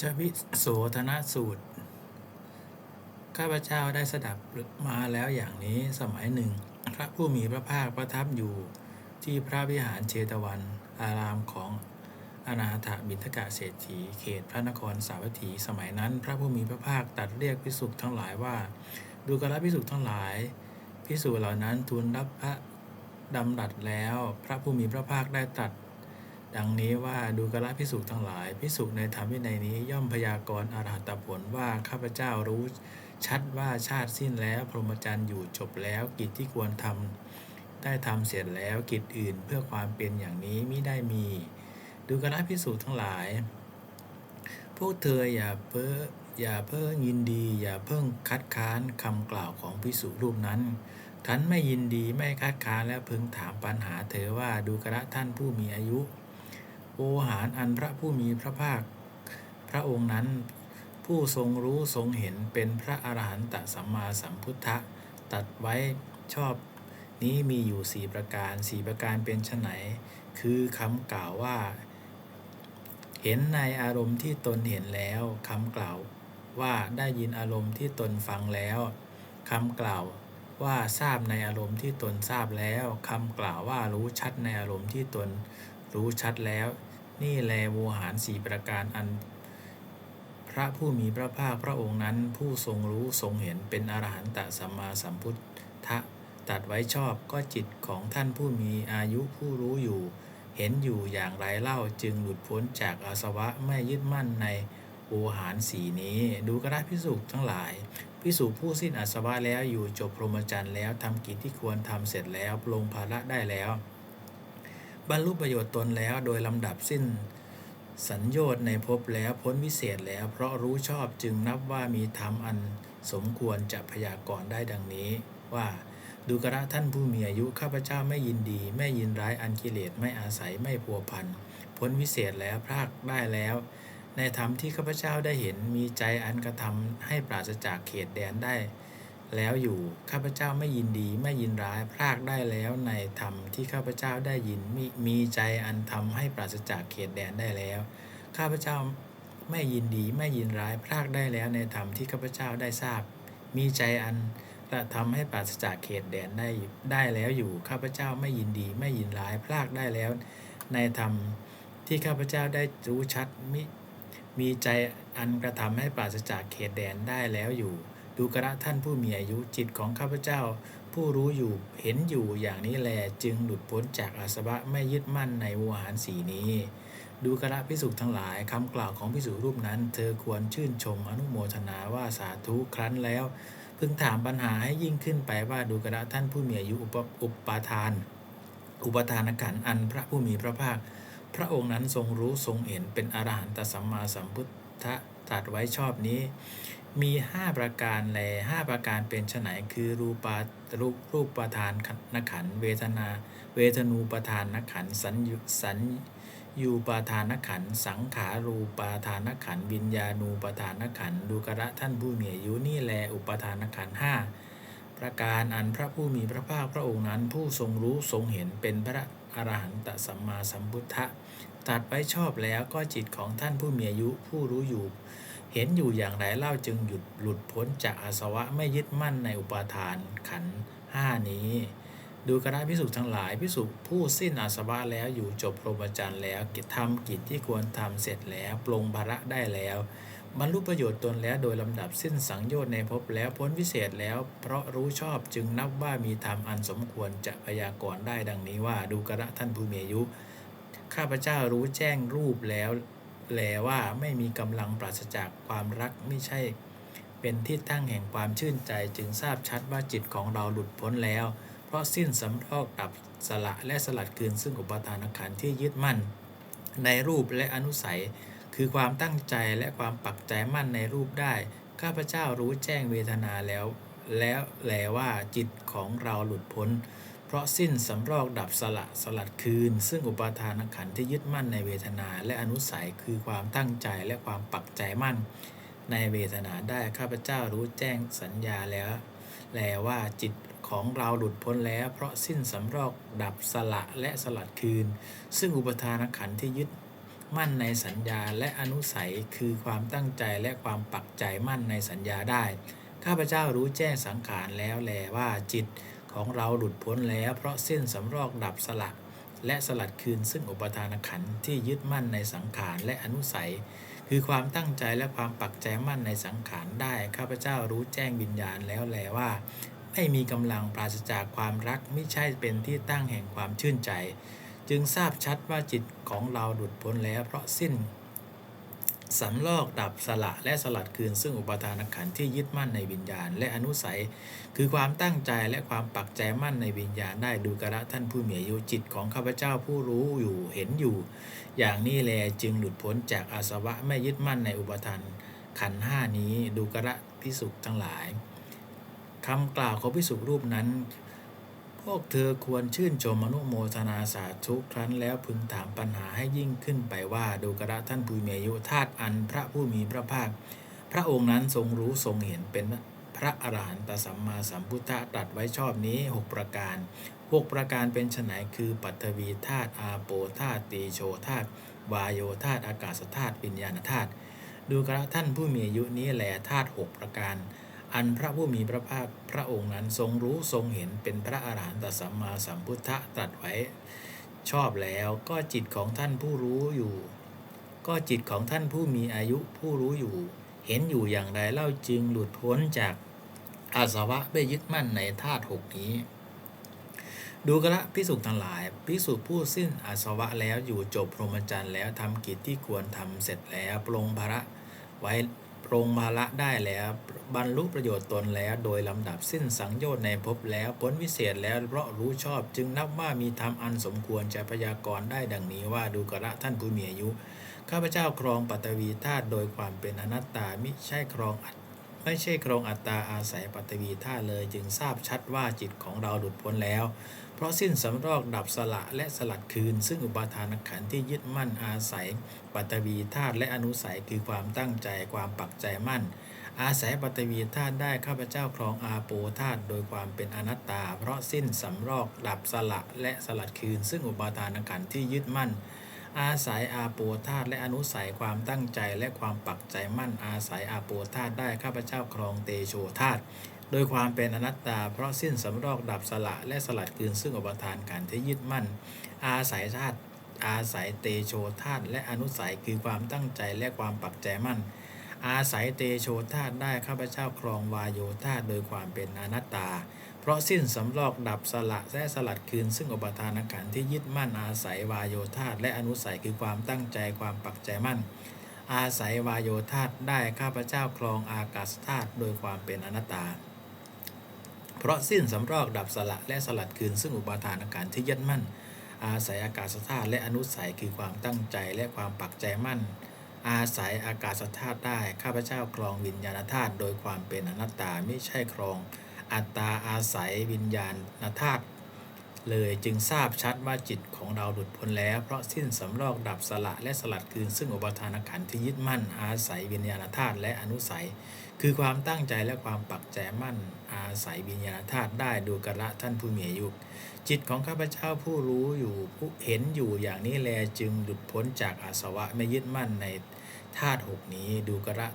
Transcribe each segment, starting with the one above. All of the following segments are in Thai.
ชวิโสธนสูตร ข้าพเจ้าได้สดับมาแล้วอย่างนี้สมัยหนึ่ง พระผู้มีพระภาคประทับอยู่ที่พระวิหารเชตวัน อารามของอนาถบิณฑกะเศรษฐีเขตพระนครสาวัตถี สมัยนั้น พระผู้มีพระภาคตัดเรียกพิสุทั้งหลายว่า ดูกระพิสุทั้งหลาย พิสุเหล่านั้นทูลรับพระดำรัสแล้ว พระผู้มีพระภาคได้ตรัส ดังนี้ว่าดูกระพิสุทั้งหลาย พิสุในธรรมวินัยนี้ย่อมพยากรณ์อรหัตผลว่าข้าพเจ้ารู้ชัดว่าชาติสิ้นแล้วพรหมจรรย์อยู่จบแล้วกิจที่ควรทำได้ทำเสร็จแล้วกิจอื่นเพื่อความเป็นอย่างนี้มิได้มี ดูกระพิสุทั้งหลาย พวกเธออย่าเพ้ออย่าเพิ่งยินดี อย่าเพิ่งคัดค้านคำกล่าวของพิสุรูปนั้นท่านไม่ยินดีไม่คัดค้านและพึงถามปัญหาเธอว่าดูกระท่านผู้มีอายุ โอหารอันพระผู้มีพระภาค พระองค์นั้น ผู้ทรงรู้ทรงเห็นเป็นพระอรหันตสัมมาสัมพุทธะตัดไว้ชอบนี้มีอยู่สี่ประการสี่ประการเป็นไนคือคำกล่าวว่า เห็นในอารมณ์ที่ตนเห็นแล้วคำกล่าวว่าได้ยินอารมณ์ที่ตนฟังแล้วคำกล่าวว่าทราบในอารมณ์ที่ตนทราบแล้วคำกล่าวว่ารู้ชัดในอารมณ์ที่ตนรู้ชัดแล้ว นี่แลโวหารสีประการอัน พระผู้มีพระภาคพระองค์นั้นผู้ทรงรู้ทรงเห็นเป็นอรหันตสัมมาสัมพุทธะตัดไว้ชอบก็จิตของท่านผู้มีอายุผู้รู้อยู่ เห็นอยู่อย่างไรเล่าจึงหลุดพ้นจากอาสวะไม่ยึดมั่นในโวหารสีนี้ ดูกระพิสุทั้งหลายพิสุผู้สิ้นอาสวะแล้วอยู่จบพรหมจรรย์แล้วทำกิจที่ควรทำเสร็จแล้วปลงภาระได้แล้ว บรรลุประโยชน์ตนแล้วโดยลำดับสิ้น สัญโยชน์ในภพแล้วพ้นวิเศษแล้ว เพราะรู้ชอบจึงนับว่ามีธรรมอันสมควรจะพยากรณ์ได้ดังนี้ว่าดูกระท่านผู้มีอายุข้าพเจ้าไม่ยินดี ไม่ยินร้ายอันกิเลสไม่อาศัยไม่พัวพันพ้นวิเศษแล้วพรากได้แล้ว ในธรรมที่ข้าพเจ้าได้เห็นมีใจอันกระทำให้ปราศจากเขตแดนได้ แล้วอยู่ข้าพเจ้าไม่ยินดีไม่ยินร้ายพรากได้แล้วในธรรมที่ข้าพเจ้าได้ยินมีมีใจอันทำให้ปราศจากเขตแดนได้แล้ว ข้าพเจ้าไม่ยินดีไม่ยินร้ายพรากได้แล้วในธรรมที่ข้าพเจ้าได้ทราบ มีใจอันกระทำให้ปราศจากเขตแดนได้ได้แล้วอยู่ข้าพเจ้าไม่ยินดีไม่ยินร้ายพรากได้แล้ว ในธรรมที่ข้าพเจ้าได้รู้ชัดมิมีใจอันกระทำให้ปราศจากเขตแดนได้แล้วอยู่ ดูกระท่านผู้มีอายุจิตของข้าพเจ้า ผู้รู้อยู่เห็นอยู่อย่างนี้แลจึงหลุดพ้นจากอาสวะไม่ยึดมั่นในวหารสีนี้ ดูกระพิสุทั้งหลายคำกล่าวของพิสุรูปนั้น เธอควรชื่นชมอนุโมทนาว่าสาธุครั้นแล้ว พึงถามปัญหาให้ยิ่งขึ้นไปว่าดูกระท่านผู้มีอายุอุปอุปาทาน อุปทานขันอันพระผู้มีพระภาค พระองค์นั้นทรงรู้ทรงเห็นเป็นอรหันตสัมมาสัมพุทธะตรัสไว้ชอบนี้ มี 5 ประการแล5ประการเป็นไนคือรูปารูปรูปประธานนักขัน เวทนา เวทนูประธานนขันสัญญสัญยูปาทานขัน สังขารูปาทานขันวิญญาณูปาทานขันดูกระท่านผู้มีอายุนี่แลอุปทานขันห้าประการอันพระผู้มีพระภาคพระองค์นั้น ผู้ทรงรู้ทรงเห็นเป็นพระอรหันตสัมมาสัมพุทธะตัดไว้ชอบแล้วก็จิตของท่านผู้มีอายุผู้รู้อยู่ เห็นอยู่อย่างไรเล่าจึงหยุดหลุดพ้นจากอาสวะไม่ยึดมั่นในอุปาทานขันห้านี้ ดูกระพิสุทั้งหลายพิสุผู้สิ้นอาสวะแล้วอยู่จบพรหมจรรย์แล้วกิจทำกิจที่ควรทำเสร็จแล้วปลงภาระได้แล้วบรรลุประโยชน์ตนแล้วโดยลำดับสิ้นสังโยชน์ในภพแล้วพ้นวิเศษแล้ว เพราะรู้ชอบจึงนับว่ามีธรรมอันสมควรจะพยากรณ์ได้ดังนี้ว่าดูกระท่านผู้มีอายุ ข้าพเจ้ารู้แจ้งรูปแล้ว แลว่าไม่มีกำลังปราศจากความรักไม่ใช่ เป็นที่ตั้งแห่งความชื่นใจจึงทราบชัดว่าจิตของเราหลุดพ้นแล้ว เพราะสิ้นสำรอกดับสละและสลัดคืนซึ่งอุปทานขันที่ยึดมั่น ในรูปและอนุสัย คือความตั้งใจและความปักใจมั่นในรูปได้ ข้าพเจ้ารู้แจ้งเวทนาแล้ว แล้วแลว่าจิตของเราหลุดพ้น เพราะสิ้นสำรอกดับสละสลัดคืน ซึ่งอุปาทานขันที่ยึดมั่นในเวทนาและอนุสัยคือความตั้งใจและความปักใจมั่น ในเวทนาได้ข้าพเจ้ารู้แจ้งสัญญาแล้ว แลว่าจิตของเราหลุดพ้นแล้ว เพราะสิ้นสำรอกดับสละและสลัดคืน ซึ่งอุปทานขันธ์ที่ยึดมั่นในสัญญาและอนุสัยคือความตั้งใจและความปักใจมั่นในสัญญาได้ ข้าพเจ้ารู้แจ้งสังขารแล้วแลว่าจิต ของเราหลุดพ้นแล้ว เพราะสิ้นสำรอกดับสลักและสลัดคืนซึ่งอุปทานขันธ์ที่ยึดมั่นในสังขารและอนุสัย คือความตั้งใจและความปักใจมั่นในสังขารได้ข้าพเจ้ารู้แจ้งวิญญาณแล้วแลว่า ไม่มีกำลังปราศจากความรักไม่ใช่เป็นที่ตั้งแห่งความชื่นใจ จึงทราบชัดว่าจิตของเราหลุดพ้นแล้วเพราะสิ้น สำลอกดับสละและสลัดคืน ซึ่งอุปทานขันธ์ที่ยึดมั่นในวิญญาณ และอนุสัย คือความตั้งใจและความปักใจมั่นในวิญญาณได้ดูกระท่านผู้มีอายุจิตของข้าพเจ้าผู้รู้อยู่เห็นอยู่ อย่างนี้แลจึงหลุดพ้นจากอาสวะไม่ยึดมั่นในอุปทานขันห้านี้ดูกระพิสุทั้งหลายคำกล่าวของพิสุรูปนั้น วกเธอควรชื่นชมอนุโมทนาสาธุครั้นแล้วพึงถามปัญหาให้ยิ่งขึ้นไปว่าดูกระท่านผู้มีอายุธาตุอันพระผู้มีพระภาค พระองค์นั้นทรงรู้ทรงเห็นเป็นพระอรหันตสัมมาสัมพุทธะตรัสไว้ชอบนี้ 6 ประการ 6 ประการเป็นไนคือปัทวีธาตุอาโปธาตุตีโชธาตุวายโยธาตุอากาศธาตุวิญญาณธาตุดูกระท่านผู้มีอายุนี้แหลธาตุหกประการ อันพระผู้มีพระภาคพระองค์นั้นทรงรู้ทรงเห็นเป็นพระอรหันตสัมมาสัมพุทธะตรัสไว้ ชอบแล้วก็จิตของท่านผู้รู้อยู่ ก็จิตของท่านผู้มีอายุผู้รู้อยู่ เห็นอยู่อย่างไรเล่าจึงหลุดพ้นจากอาสวะไม่ยึดมั่นในธาตุหกนี้ ดูกระพิสุทั้งหลายพิสุผู้สิ้นอาสวะแล้วอยู่จบพรหมจรรย์แล้วทำกิจที่ควรทำเสร็จแล้วปรงภาระไว้ ปรงภาระได้แล้ว บรรลุประโยชน์ตนแล้ว โดยลำดับสิ้นสังโยชน์ในภพแล้วพ้นวิเศษแล้วเพราะรู้ชอบจึงนับว่ามีธรรมอันสมควรจะพยากรณ์ได้ดังนี้ว่าดูกระท่านผู้มีอายุ ข้าพเจ้าครองปัตตวีธาตุโดยความเป็นอนัตตามิใช่ครองอัตไม่ใช่ครองอัตตาอาศัยปัตตวีธาตุเลย จึงทราบชัดว่าจิตของเราหลุดพ้นแล้ว เพราะสิ้นสำรอกดับสละและสลัดคืน ซึ่งอุปาทานขันธ์ที่ยึดมั่นอาศัย ปัตตวีธาตุและอนุสัยคือความตั้งใจความปักใจมั่น อาศัยปัตตวีธาตุได้ข้าพเจ้าครองอาโปธาตุโดยความเป็นอนัตตา เพราะสิ้นสำรอกดับสละและสลัดคืน ซึ่งอุปาทานขันธ์ที่ยึดมั่นอาศัยอาโปธาตุและอนุสัยความตั้งใจและความปักใจมั่นอาศัยอาโปธาตุได้ข้าพเจ้าครองเตโชธาตุ โดยความเป็นอนัตตา เพราะสิ้นสำรอกดับสละและสลัดคืนซึ่งอุปทานขันธ์ที่ยึดมั่น อาศัยธาตุอาศัยเตโชธาตุและอนุสัยคือความตั้งใจและความปักใจมั่น อาศัยเตโชธาตุได้ข้าพเจ้าครองวายโยธาตุโดยความเป็นอนัตตา เพราะสิ้นสำรอกดับสละและสลัดคืน ซึ่งอุปทานขันที่ยึดมั่น อาศัยวายโยธาตุและอนุสัยคือความตั้งใจความปักใจมั่น อาศัยวายโยธาตุได้ข้าพเจ้าครองอากาศธาตุโดยความเป็นอนัตตา เพราะสิ้นสำรอกดับสละและสลัดคืน ซึ่งอุปทานขันธ์ที่ยึดมั่น อาศัยอากาศธาตุและอนุสัยคือความตั้งใจและความปักใจมั่น อาศัยอากาศธาตุได้ข้าพเจ้าครองวิญญาณธาตุโดยความเป็นอนัตตาไม่ใช่ครอง อัตตาอาศัยวิญญาณธาตุเลยจึงทราบชัดว่าจิตของเราหลุดพ้นแล้ว เพราะสิ้นสำรอกดับสละและสลัดคืน ซึ่งอุปทานขันธ์ที่ยึดมั่นอาศัยวิญญาณธาตุและอนุสัย คือความตั้งใจและความปักใจมั่นอาศัยวิญญาณธาตุได้ดูกระท่านผู้มีอายุจิตของข้าพเจ้าผู้รู้อยู่ผู้เห็นอยู่อย่างนี้แลจึงหลุดพ้นจากอาสวะไม่ยึดมั่นในธาตุหกนี้ดูกระ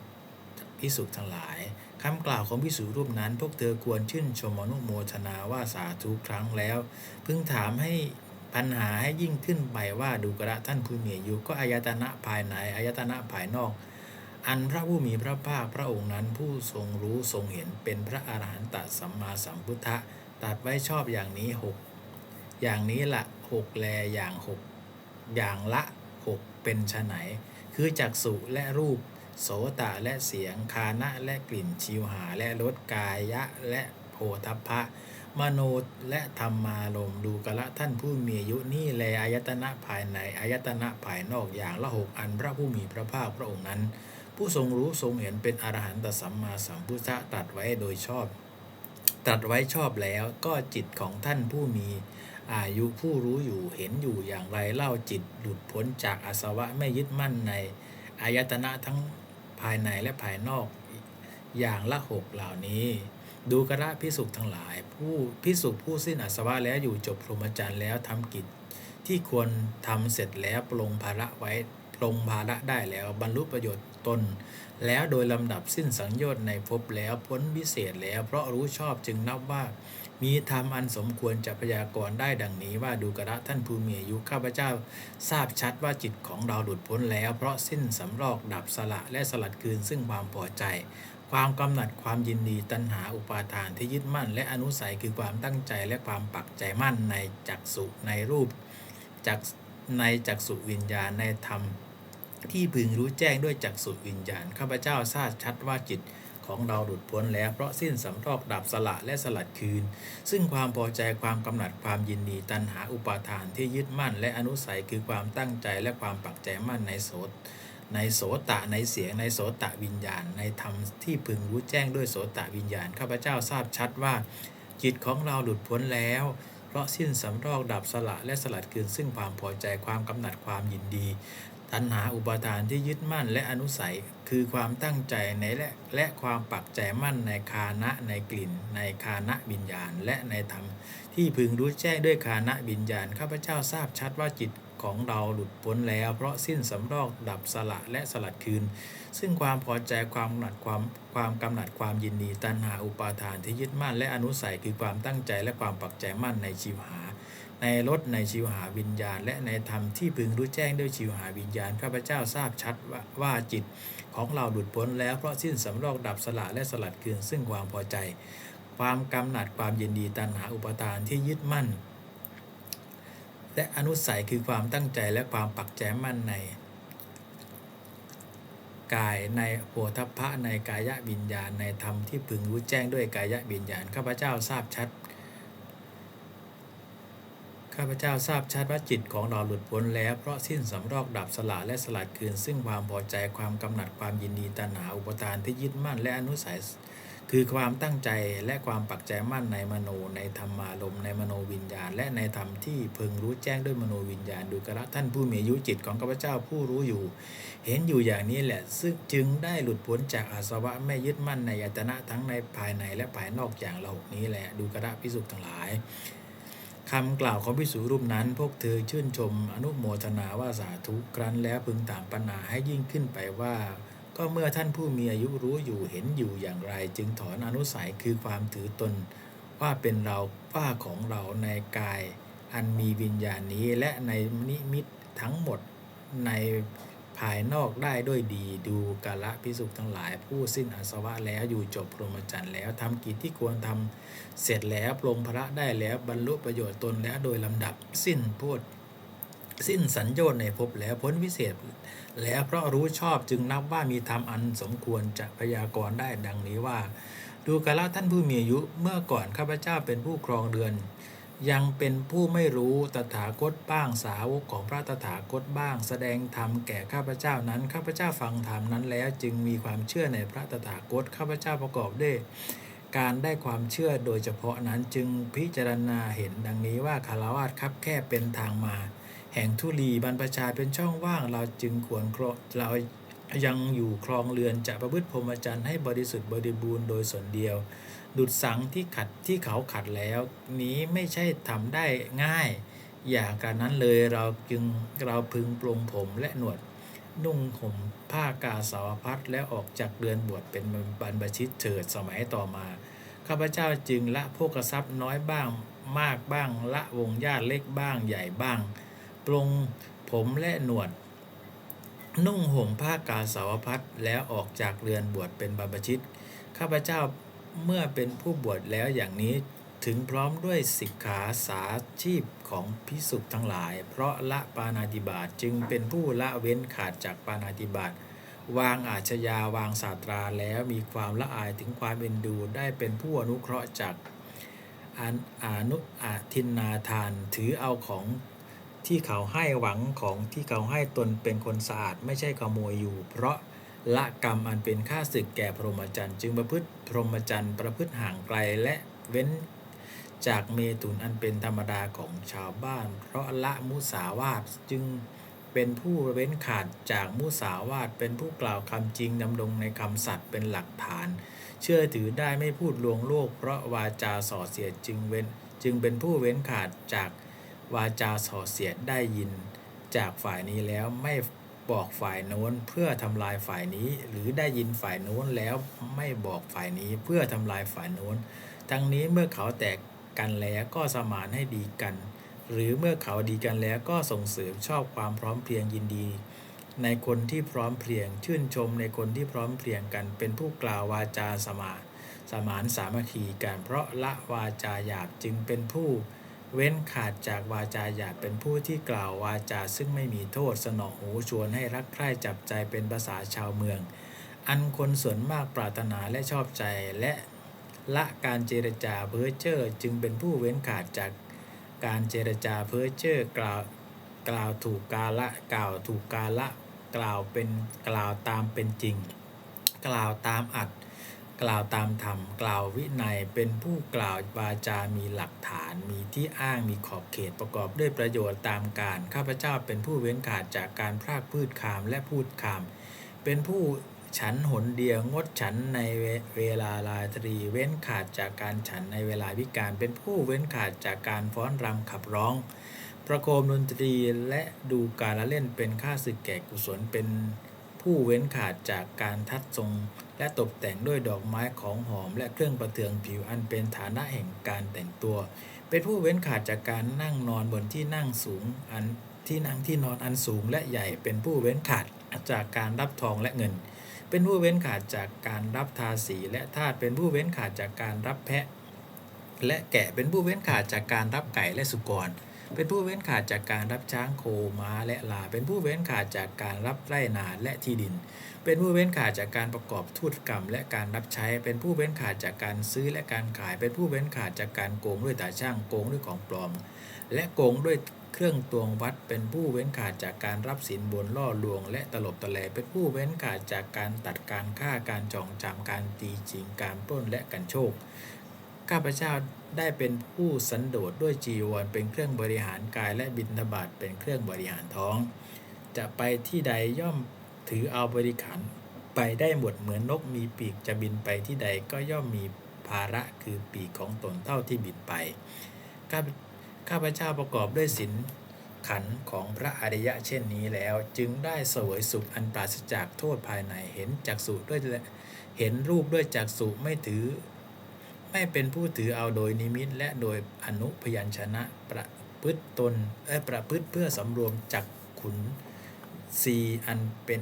พิสุทั้งหลายคำกล่าวของพิสุรูปนั้น พวกเธอควรชื่นชมอนุโมทนาว่าสาธุครั้งแล้ว พึงถามให้ปัญหาให้ยิ่งขึ้นไปว่าดูกระท่านผู้มีอายุก็อายตนะภายในอายตนะภายนอก อันพระผู้มีพระภาคพระองค์นั้นผู้ทรงรู้ทรงเห็นเป็นพระอรหันตสัมมาสัมพุทธะตัดไว้ชอบอย่างนี้หกอย่างนี้ละหกแลอย่างหกอย่างละหกเป็นไฉนคือจักสุและรูป โสตะและเสียง คานะและกลิ่นชิวหาและรสกายะและโพธพะ มโนและธรรมารมดูกละท่านผู้มีอายุนี่แลอายตนะภายในอายตนะภายนอกอย่างละหกอันพระผู้มีพระภาคพระองค์นั้น ผู้ทรงรู้ทรงเห็นเป็นอรหันตสัมมาสัมพุทธะตรัสไว้โดยชอบตรัสไว้ชอบแล้วก็จิตของท่านผู้มีอายุผู้รู้อยู่เห็นอยู่อย่างไรเล่าจิตหลุดพ้นจากอาสวะไม่ยึดมั่นในอายตนะทั้งภายในและภายนอกอย่างละหกเหล่านี้ ดูกระพิสุทั้งหลาย ผู้พิสุผู้สิ้นอาสวะแล้วอยู่จบพรหมจรรย์แล้วทำกิจ ที่ควรทำเสร็จแล้วปลงภาระไว้ปลงภาระได้แล้วบรรลุประโยชน์ ตน แล้วโดยลำดับสิ้นสังโยชน์ในภพแล้วพ้นวิเศษแล้ว เพราะรู้ชอบจึงนับว่า มีธรรมอันสมควรจะพยากรณ์ได้ดังนี้ว่าดูกระท่านผู้มีอายุข้าพเจ้า ทราบชัดว่าจิตของเราหลุดพ้นแล้ว เพราะสิ้นสำรอกดับสละและสลัดคืนซึ่งความพอใจความกำหนัดความยินดีตัณหาอุปาทานที่ยึดมั่น และอนุสัยคือความตั้งใจและความปักใจมั่นในจักสุในรูปจักในจักสุวิญญาณในธรรม ที่พึงรู้แจ้งด้วยจักสุวิญญาณข้าพเจ้าทราบชัดว่าจิตของเราหลุดพ้นแล้วเพราะสิ้นสำรอกดับสละและสลัดคืน ซึ่งความพอใจความกำหนัดความยินดีตัณหาอุปาทานที่ยึดมั่น และอนุสัยคือความตั้งใจและความปักใจมั่นในโสตในโสตะในเสียงในโสตะวิญญาณ ในธรรมที่พึงรู้แจ้งด้วยโสตะวิญญาณข้าพเจ้าทราบชัดว่า จิตของเราหลุดพ้นแล้ว เพราะสิ้นสำรอกดับสละและสลัดคืน ซึ่งความพอใจความกำหนัดความยินดี ตัณหาอุปาทานที่ยึดมั่นและอนุสัยคือความตั้งใจในและและความปักใจมั่นในคานะในกลิ่น ในคานะวิญญาณ และในธรรม ที่พึงรู้แจ้งด้วยคานะวิญญาณข้าพเจ้าทราบชัดว่าจิตของเราหลุดพ้นแล้ว เพราะสิ้นสำรอกดับสละและสลัดคืน ซึ่งความพอใจความกำหนัดความความกำหนัดความยินดีตัณหาอุปาทานที่ยึดมั่นและอนุสัยคือความตั้งใจและความปักใจมั่นในชีวหา ในรถในชิวหาวิญญาณ และในธรรมที่พึงรู้แจ้งด้วยชิวหาวิญญาณข้าพเจ้าทราบชัดว่าวาจิตของเราหลุดพ้นแล้วเพราะสิ้นสำรอกดับสละและสลัดคืนซึ่งความพอใจ ความกำหนัดความยินดีตัณหาอุปาทานที่ยึดมั่น และอนุสัยคือความตั้งใจและความปักใจมั่นในกายในโพธพพะในกายะวิญญาณในธรรมที่พึงรู้แจ้งด้วยกายะวิญญาณข้าพเจ้าทราบชัด ข้าพเจ้าทราบชัดว่าจิตของเราหลุดพ้นแล้วเพราะสิ้นสำรอกดับสละและสลัดคืน ซึ่งความพอใจความกำหนัดความยินดีตัณหาอุปทานที่ยึดมั่นและอนุสัย คือความตั้งใจและความปักใจมั่นในมโนในธรรมารมในมโนวิญญาณ และในธรรมที่พึงรู้แจ้งด้วยมโนวิญญาณดูกระท่านผู้มีอายุจิตของข้าพเจ้าผู้รู้อยู่ เห็นอยู่อย่างนี้แหละ ซึ่งจึงได้หลุดพ้นจากอาสวะไม่ยึดมั่นในยตนะทั้งในภายในและภายนอกอย่างเหล่านี้แหละดูกระพิสุทั้งหลาย คำกล่าวของพิสูรูปนั้น พวกเธอชื่นชมอนุโมทนาว่าสาธุครั้นแล้วพึงตามปัญหาให้ยิ่งขึ้นไปว่า ก็เมื่อท่านผู้มีอายุรู้อยู่เห็นอยู่อย่างไร จึงถอนอนุสัยคือความถือตน ว่าเป็นเราว่าของเราในกาย อันมีวิญญาณนี้และในนิมิตทั้งหมดใน ภายนอกได้ด้วยดีดูกาละพิสุทั้งหลาย ผู้สิ้นอาสวะแล้วอยู่จบพรหมจรรย์แล้วทำกิจที่ควรทำเสร็จแล้วปลงพระได้แล้วบรรลุประโยชน์ตนแล้วโดยลำดับสิ้นพูดสิ้นสัญโยชน์ในภพแล้วพ้นวิเศษ แล้วเพราะรู้ชอบจึงนับว่ามีธรรมอันสมควรจะพยากรณ์ได้ดังนี้ว่า ดูกาละท่านผู้มีอายุเมื่อก่อนข้าพเจ้าเป็นผู้ครองเรือน ยังเป็นผู้ไม่รู้ตถาคตบ้างสาวกของพระตถาคตบ้าง แสดงธรรมแก่ข้าพเจ้านั้นข้าพเจ้าฟังธรรมนั้นแล้วจึงมีความเชื่อในพระตถาคตข้าพเจ้าประกอบด้วยการได้ความเชื่อโดยเฉพาะนั้นจึงพิจารณาเห็นดังนี้ว่าคารวาสคับแค่เป็นทางมา แห่งทุลีบรรพชาเป็นช่องว่างเราจึงควรครเรายังอยู่ครองเรือนจะประพฤติพรหมจรรย์ให้บริสุทธิ์บริบูรณ์โดยส่วนเดียว ดุดสังที่ขัดที่เขาขัดแล้ว นี้ไม่ใช่ทำได้ง่าย อย่างการนั้นเลยเราจึงเราพึงปลงผมและหนวด นุ่งห่มผ้ากาสาวพัดและออกจากเรือนบวชเป็นบรรพชิตเถิดสมัยต่อมาข้าพเจ้าจึงละโภกทรัพย์น้อยบ้างมากบ้างละวงญาติเล็กบ้างใหญ่บ้างปลงผมและหนวด นุ่งห่มผ้ากาสาวพัดแล้วออกจากเรือนบวชเป็นบรรพชิต ข้าพเจ้า เมื่อเป็นผู้บวชแล้วอย่างนี้ถึงพร้อมด้วยสิกขาสาชีพของพิสุทั้งหลาย เพราะละปานาติบาตจึงเป็นผู้ละเว้นขาดจากปานาติบาตวางอาชญาวางศาสตราแล้วมีความละอายถึงความเอ็นดูได้เป็นผู้อนุเคราะห์จากอาอนุอาทินนาทานถือเอาของที่เขาให้หวังของที่เขาให้ตนเป็นคนสะอาดไม่ใช่ขโมยอยู่ เพราะ ละกรรมอันเป็นค่าศึกแก่พรหมจรรย์จึงประพฤติพรหมจรรย์ประพฤติห่างไกลและเว้นจากเมตุนอันเป็นธรรมดาของชาวบ้าน เพราะละมุสาวาทจึงเป็นผู้เว้นขาดจากมุสาวาทเป็นผู้กล่าวคำจริงดำรงในคำสัตย์เป็นหลักฐาน เชื่อถือได้ไม่พูดลวงโลก เพราะวาจาส่อเสียดจึงเว้นจึงเป็นผู้เว้นขาดจากวาจาส่อเสียดได้ยิน จากฝ่ายนี้แล้วไม่ บอกฝ่ายโน้นเพื่อทำลายฝ่ายนี้ หรือได้ยินฝ่ายโน้นแล้วไม่บอกฝ่ายนี้เพื่อทำลายฝ่ายโน้น ทั้งนี้เมื่อเขาแตกกันแล้วก็สมานให้ดีกัน หรือเมื่อเขาดีกันแล้วก็ส่งเสริมชอบความพร้อมเพรียงยินดี ในคนที่พร้อมเพรียง ชื่นชมในคนที่พร้อมเพรียงกัน เป็นผู้กล่าววาจาสมานสมานสามัคคีกันเพราะละวาจาหยาบจึงเป็นผู้ เว้นขาดจากวาจาหยาบเป็นผู้ที่กล่าววาจาซึ่งไม่มีโทษสนอหูชวนให้รักใคร่จับใจเป็นภาษาชาวเมือง อันคนส่วนมากปรารถนาและชอบใจและละการเจรจาเพ้อเจ้อจึงเป็นผู้เว้นขาดจากการเจรจาเพ้อเจ้อกล่าวกล่าวถูกกาละกล่าวถูกกาละ กล่าวเป็นกล่าวตามเป็นจริง กล่าวตามอัด กล่าวตามธรรม กล่าววินัย เป็นผู้กล่าววาจา มีหลักฐาน มีที่อ้าง มีขอบเขตประกอบด้วยประโยชน์ตามการ ข้าพเจ้าเป็นผู้เว้นขาดจากการพรากพืชคามและพูดคาม เป็นผู้ฉันหนเดียวงดฉันในเวเวลาราตรี เว้นขาดจากการฉันในเวลาวิการ เป็นผู้เว้นขาดจากการฟ้อนรำขับร้อง ประโคมดนตรีและดูการละเล่นเป็นค่าศึกแก่กุศลเป็น ผู้เว้นขาดจากการทัดทรง และตกแต่งด้วยดอกไม้ของหอมและเครื่องประเทืองผิวอันเป็นฐานะแห่งการแต่งตัว เป็นผู้เว้นขาดจากการนั่งนอนบนที่นั่งสูงอันที่นั่งที่นอนอันสูงและใหญ่เป็นผู้เว้นขาดจากการรับทองและเงิน เป็นผู้เว้นขาดจากการรับทาสีและทาสเป็นผู้เว้นขาดจากการรับแพะ และแกะเป็นผู้เว้นขาดจากการรับไก่และสุกร เป็นผู้เว้นขาดจากการรับช้างโคม้าและลา เป็นผู้เว้นขาดจากการรับไร่นาและที่ดิน เป็นผู้เว้นขาดจากการประกอบธุรกรรม และการรับใช้ เป็นผู้เว้นขาดจากการซื้อและการขาย เป็นผู้เว้นขาดจากการโกงด้วยตาช่างโกงด้วยของปลอม และโกงด้วยเครื่องตวงวัด เป็นผู้เว้นขาดจากการรับสินบนล่อลวง และตลบตะแล เป็นผู้เว้นขาดจากการตัดการฆ่าการจองจำการตีจริงการปล้นและกันโชค ข้าพเจ้าได้เป็นผู้สันโดษด้วยจีวรเป็นเครื่องบริหารกายและบิณฑบาตเป็นเครื่องบริหารท้อง จะไปที่ใดย่อมถือเอาบริขารไปได้หมดเหมือนนกมีปีกจะบินไปที่ใดก็ย่อมมีภาระคือปีกของตนเท่าที่บินไปข้าพข้าพเจ้าประกอบด้วยศีลขันของพระอริยะเช่นนี้แล้วจึงได้เสวยสุขอันปราศจากโทษภายในเห็นจักสุด้วยเห็นรูปด้วยจักสุไม่ถือ ไม่เป็นผู้ถือเอาโดยนิมิต และโดยอนุพยัญชนะประพฤติตนเอ้ประพฤติเพื่อสำรวมจักขุนสีอันเป็น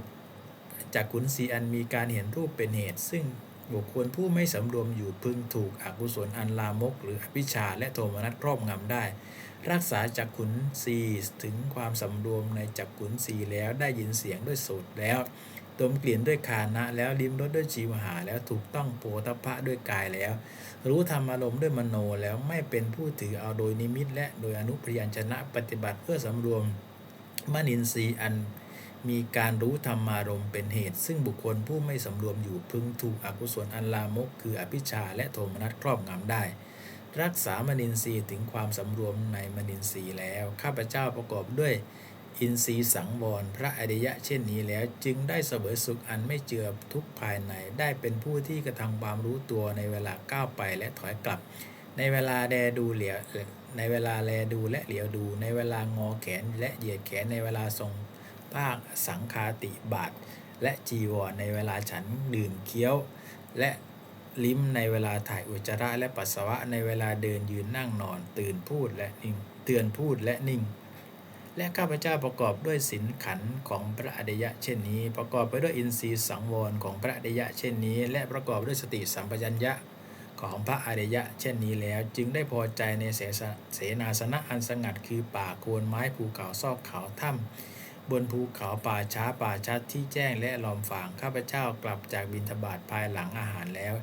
จักขุนสีอันมีการเห็นรูปเป็นเหตุ ซึ่งบุคคลผู้ไม่สำรวมอยู่พึงถูกอกุศลอันลามก หรืออภิชาและโทมนัสครอบงำได้ รักษาจักขุนสีถึงความสำรวมในจักขุนสีแล้วได้ยินเสียงด้วยโสตแล้ว ดมกลิ่นด้วยคานะ แล้วลิ้มรสด้วยจีวหา แล้วถูกต้องโปตพะด้วยกายแล้ว รู้ธรรมอารมณ์ด้วยมโนแล้วไม่เป็นผู้ถือเอาโดยนิมิต และโดยอนุพยัญชนะปฏิบัติเพื่อสำรวมมนินทรีย์อันมีการรู้ธรรมารมณ์เป็นเหตุ ซึ่งบุคคลผู้ไม่สำรวมอยู่พึงถูกอกุศลอันลามก คืออภิชาและโทมนัสครอบงำได้ รักษามนินทรีย์ถึงความสำรวมในมนินทรีย์แล้ว ข้าพเจ้าประกอบด้วย อินทรีย์สังวรพระอริยะเช่นนี้แล้วจึงได้เสวยสุขอันไม่เจือทุกภายในได้เป็นผู้ที่กระทำความรู้ตัวในเวลาก้าวไปและถอยกลับ ในเวลาแลดูเหลียวในเวลาแลดูและเหลียวดู ในเวลางอแขนและเหยียดแขนในเวลาทรงภาคสังคาติบาท และจีวรในเวลาฉันดื่มเคี้ยว และลิ้มในเวลาถ่ายอุจจาระและปัสสาวะในเวลาเดินยืนนั่งนอน ตื่นพูดและนิ่งเตือนพูดและนิ่ง และข้าพเจ้าประกอบด้วยศีลขันของพระอริยะเช่นนี้ ประกอบไปด้วยอินทรีย์สังวรของพระอริยะเช่นนี้ และประกอบด้วยสติสัมปชัญญะของพระอริยะเช่นนี้แล้ว จึงได้พอใจในเสเสนาสนะอันสงัดคือป่าโคนไม้ภูเขาซอกเขาถ้ำบนภูเขาป่าช้าป่าชัดที่แจ้งและลอมฝางข้าพเจ้ากลับจากบินทบาทภายหลังอาหารแล้ว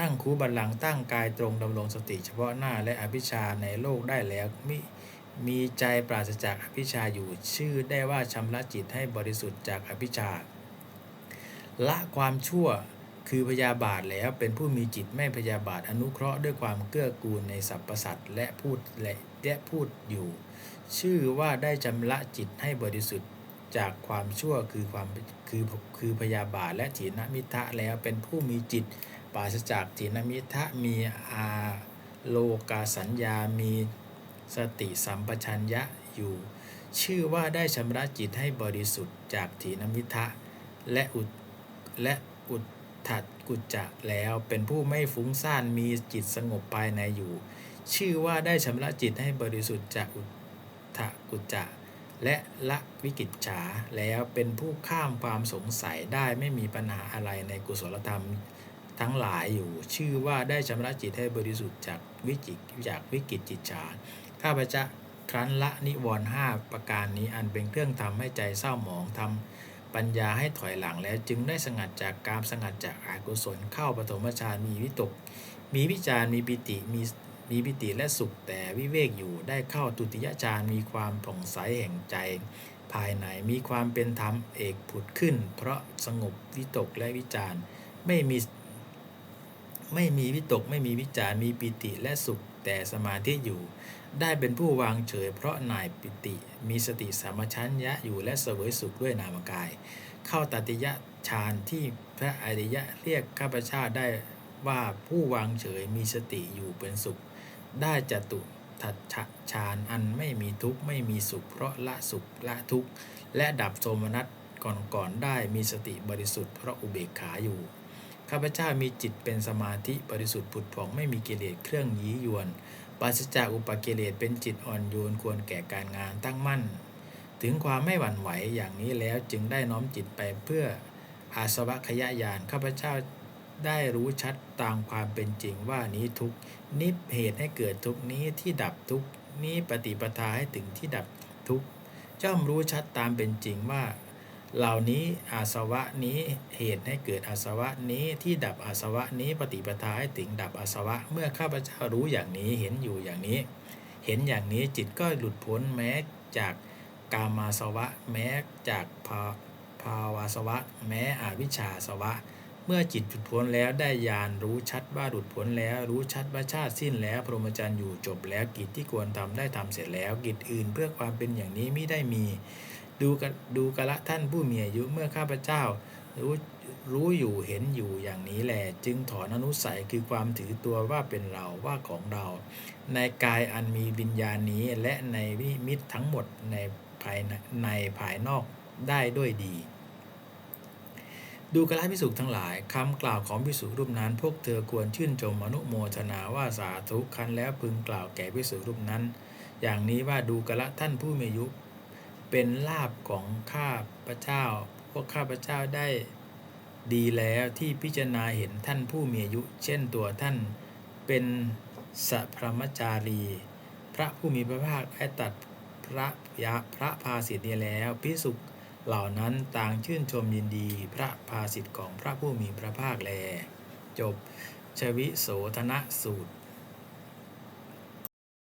นั่งคูบัลลังก์ตั้งกายตรงดำรงสติเฉพาะหน้าและอภิชาในโลกได้แล้วมิ มีใจปราศจากอภิชาอยู่ชื่อได้ว่าชำระจิตให้บริสุทธิ์จากอภิชา ละความชั่วคือพยาบาทแล้วเป็นผู้มีจิตไม่พยาบาทอนุเคราะห์ด้วยความเกื้อกูลในสรรพสัตว์และพูดและและพูดอยู่ ชื่อว่าได้ชำระจิตให้บริสุทธิ์จากความชั่วคือความคือคือพยาบาทและถีนมิทะแล้วเป็นผู้มีจิตปราศจากถีนมิทะมีอาโลกาสัญญามี สติสัมปชัญญะอยู่ ชื่อว่าได้ชำระจิตให้บริสุทธิ์จากถีนมิทะและอุดและอุดถัดกุจจะแล้วเป็นผู้ไม่ฟุ้งซ่านมีจิตสงบภายในอยู่ ชื่อว่าได้ชำระจิตให้บริสุทธิ์จากอุทธกุจจะและละวิกิจฉาแล้วเป็นผู้ข้ามความสงสัยได้ไม่มีปัญหาอะไรในกุศลธรรมทั้งหลายอยู่ ชื่อว่าได้ชำระจิตให้บริสุทธิ์จากวิจิจากวิกิจจิตฉา ข้าพเจ้าครั้นละนิวรณ์ห้าประการนี้อันเป็นเครื่องทำให้ใจเศร้าหมองทำปัญญาให้ถอยหลังแล้วจึงได้สงัดจากการสงัดจากอากุศลเข้าปฐมฌานมีวิตก มีวิจารมีปิติมีมีปิติและสุขแต่วิเวกอยู่ได้เข้าตุติยฌานมีความผ่องใสแห่งใจภายในมีความเป็นธรรมเอกผุดขึ้น เพราะสงบวิตกและวิจารไม่มีไม่มีวิตกไม่มีวิจารมีปิติและสุขแต่สมาธิอยู่ ได้เป็นผู้วางเฉย เพราะนายปิติ มีสติสามัญญะอยู่และเสวยสุขด้วยนามกาย เข้าตติยฌานที่พระอริยะเรียกข้าพเจ้าได้ว่าผู้วางเฉยมีสติอยู่เป็นสุข ได้จตุทัชฌานอันไม่มีทุกข์ไม่มีสุข เพราะละสุขละทุกข์ และดับโทมนัสก่อนๆได้มีสติบริสุทธิ์เพราะอุเบกขาอยู่ข้าพเจ้ามีจิตเป็นสมาธิบริสุทธิ์ผุดผ่องไม่มีกิเลสเครื่องยี้ยวน ปราศจากอุปกิเลสเป็นจิตอ่อนโยนควรแก่การงานตั้งมั่น ถึงความไม่หวั่นไหวอย่างนี้แล้วจึงได้น้อมจิตไปเพื่ออาสวะขยะยานข้าพเจ้าได้รู้ชัดตามความเป็นจริงว่านี้ทุกนี้เหตุให้เกิดทุกนี้ที่ดับทุกนี้ปฏิปทาให้ถึงที่ดับทุกย่อมรู้ชัดตามเป็นจริงว่า เหล่านี้อาสวะนี้เหตุให้เกิดอาสวะนี้ที่ดับอาสวะนี้ปฏิปทาให้ถึงดับอาสวะ เมื่อข้าพเจ้ารู้อย่างนี้เห็นอยู่อย่างนี้ เห็นอย่างนี้จิตก็หลุดพ้นแม้จากกามาสวะ แม้จากภาภาวาสวะ แม้อวิชชาสวะ เมื่อจิตหลุดพ้นแล้วได้ญาณรู้ชัดว่าหลุดพ้นแล้ว รู้ชัดว่าชาติสิ้นแล้ว พรหมจรรย์อยู่จบแล้วกิจที่ควรทำได้ทำเสร็จแล้ว กิจอื่นเพื่อความเป็นอย่างนี้ไม่ได้มี ดูกะดูกะละท่านผู้มีอายุเมื่อข้าพเจ้า รู้รู้อยู่เห็นอยู่อย่างนี้แหละจึงถอนอนุสัยคือความถือตัวว่าเป็นเราว่าของเรา ในกายอันมีวิญญาณนี้และในวิมิตทั้งหมดในภายในภายนอกได้ด้วยดี ดูกระพิสุทั้งหลายคำกล่าวของพิสุรูปนั้น พวกเธอควรชื่นชมอนุโมทนาว่าสาธุคันแล้วพึงกล่าวแก่พิสุรูปนั้น อย่างนี้ว่าดูกระท่านผู้มีอายุ เป็นลาบของข้าพระเจ้า พวกข้าพระเจ้าได้ดีแล้วที่พิจารณาเห็นท่านผู้มีอายุ เช่นตัวท่านเป็นสัพพมจารี พระผู้มีพระภาคได้ตัดพระยะพระภาสิทธิ์นี้แล้วพิสุกเหล่านั้นต่างชื่นชมยินดีพระภาสิทธิ์ของพระผู้มีพระภาคแล จบ ชวิโสธนะสูตร